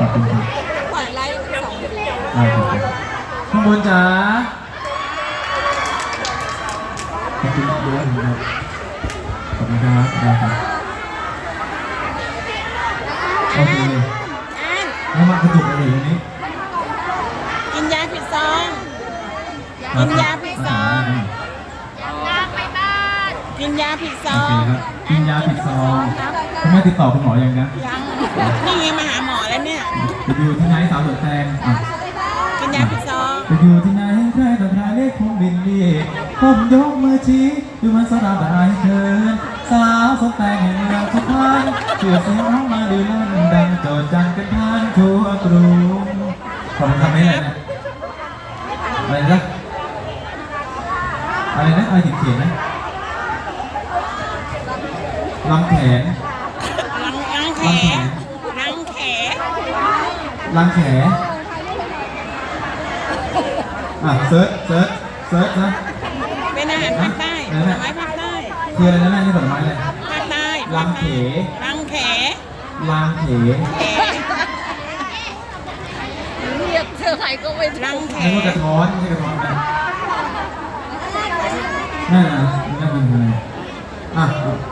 ขอบคุณครับเปิดไลฟ์สองได้ครับข้างบนจ๋าขอบคุณเยอะครับขอบคุณครับได้ครับโอเคอ่านแล้วมากระจุกอะไรอย่างนี้กินยาผิดซอง กินยาผิดซอง กินยาผิดซโออเคงครับกินยาผิดซองครับคุณแม่ติดต่อคุณหมอยังนะ ยัง นี่ไงมาหาหมอแล้วเนี่ย ไปอยู่ที่ไหนสาวสวนแตงอะกินยาผิดซองไปอยู่ที่ไหนใครต่อใครเลขคงบินดีผมยกมือชี้อยู่มันสระบายเกินสาวสวนแตงแห่งเมืองสุพรรณเชื่อเสียงน้องมาลือลั่นดังโจดจันกันทานทั่วกรุงขอบคุณครับไม่เลยนะอะไรนะอะไรนะอะไรถึงเขียนนะลำแขนรังรังแขรังแข รังแขอะเซิร์ชเซิร์ชเซิร์ชนะเป็นอาหารภาคใต้ผลไม้ภาคใต้คืออะไรนะแม่นี่ผลไม้อะไรภาคใต้รังแขรังแขรังเขแขเรียกเธอใครก็ไม่ถูกรังแขนี่ว่ากระท้อนไม่ใช่กระท้อนนะนั่นนะนั่นมันอะไรอะ